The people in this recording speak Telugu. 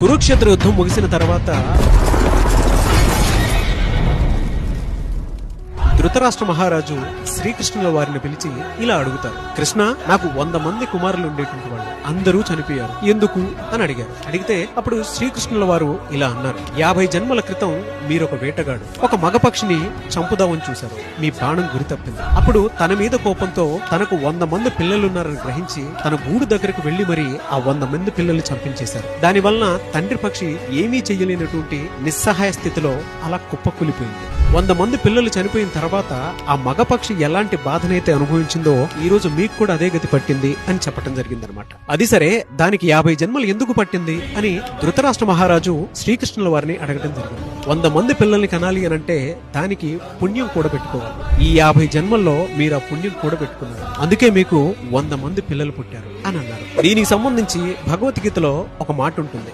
కురుక్షేత్ర యుద్ధం ముగిసిన తర్వాత ధృతరాష్ట్ర మహారాజు శ్రీకృష్ణుల వారిని పిలిచి ఇలా అడుగుతారు. కృష్ణ నాకు వంద మంది కుమారులు ఉండేటువంటి వాళ్ళు. అందరూ చనిపోయారు. ఎందుకు? అని అడిగారు. అడిగితే అప్పుడు శ్రీకృష్ణుల వారు ఇలా అన్నారు. యాభై జన్మల క్రితం మీరొక వేటగాడు. ఒక మగపక్షిని చంపుదామని చూశారు. మీ ప్రాణం గురి తప్పింది. అప్పుడు తన మీద కోపంతో తనకు వంద మంది పిల్లలున్నారని గ్రహించి తన గూడు దగ్గరకు వెళ్ళి మరి ఆ వంద మంది పిల్లల్ని చంపించేశారు. దాని వలన తండ్రి పక్షి ఏమీ చెయ్యలేనటువంటి నిస్సహాయ స్థితిలో అలా కుప్పకూలిపోయింది. వంద మంది పిల్లలు చనిపోయిన తర్వాత ఆ మగపక్షి ఎలాంటి బాధనైతే అనుభవించిందో ఈ రోజు మీకు కూడా అదే గతి పట్టింది అని చెప్పడం జరిగిందనమాట అది సరే దానికి యాభై జన్మలు ఎందుకు పట్టింది అని ధృతరాష్ట్ర మహారాజు శ్రీకృష్ణుల వారిని అడగడం జరిగింది. వంద మంది పిల్లల్ని కనాలి అని అంటే దానికి పుణ్యం కూడా పెట్టుకోవాలి. ఈ యాభై జన్మల్లో మీరు ఆ పుణ్యం కూడా పెట్టుకున్నారు. అందుకే మీకు వంద మంది పిల్లలు పుట్టారు అని అన్నారు. దీనికి సంబంధించి భగవద్గీతలో ఒక మాట ఉంటుంది.